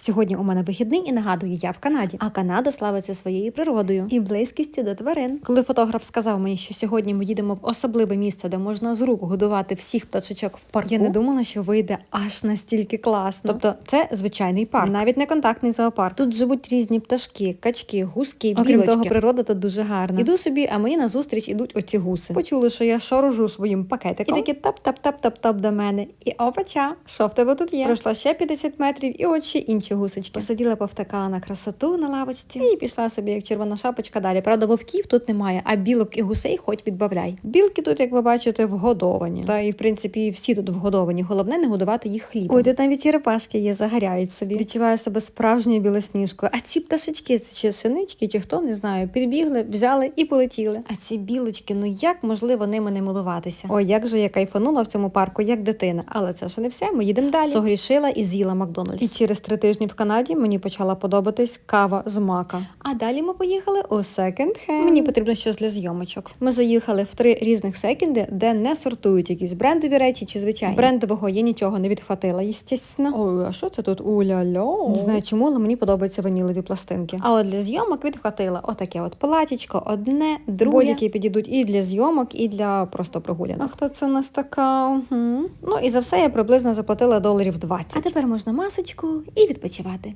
Сьогодні у мене вихідний і нагадую, я в Канаді. А Канада славиться своєю природою і близькістю до тварин. Коли фотограф сказав мені, що сьогодні ми їдемо в особливе місце, де можна з рук годувати всіх пташечок в парку, я не думала, що вийде аж настільки класно. Тобто, це звичайний парк, навіть не контактний зоопарк. Тут живуть різні пташки, качки, гуски, Окрім білочки. того, природа тут дуже гарна. Іду собі, а мені назустріч ідуть оці гуси. Почули, що я шорожу своїм пакетиком. І такі тап-тап-тап-тап-тап до мене. І опача, що в тебе тут є? Пройшла ще 50 метрів, і от ще інші гусечки. Посиділа, повтакала на красоту на лавочці і пішла собі, як червона шапочка далі. Правда, вовків тут немає, а білок і гусей хоч відбавляй. Білки тут, як ви бачите, вгодовані. Та і в принципі всі тут вгодовані. Головне не годувати їх хлібом. Ой, тут навіть черепашки є, загоряють собі. Відчуваю себе справжньою білосніжкою. А ці пташечки, це чи синички, чи хто не знаю, підбігли, взяли і полетіли. А ці білочки, ну як можливо ними не милуватися? Ой, як же я кайфанула в цьому парку, як дитина. Але це ще не все. Ми їдемо далі. Согрішила і з'їла Макдональдс. І через три тижні в Канаді мені почала подобатись кава з мака. А далі ми поїхали у секонд-хенд. Мені потрібно щось для зйомочок. Ми заїхали в три різних секінди, де не сортують якісь брендові речі чи звичайні. Брендового я нічого не відхватила, естественно. Ой, а що це тут? Уля-ля. Не знаю чому, але мені подобаються ванілові пластинки. А от для зйомок відхватила отаке от платічко, одне, друге, Будь-які підійдуть і для зйомок, і для просто прогулянок. А хто це у нас така? Угу. Ну і за все я приблизно заплатила доларів 20. А тепер можна масочку і відпочивати.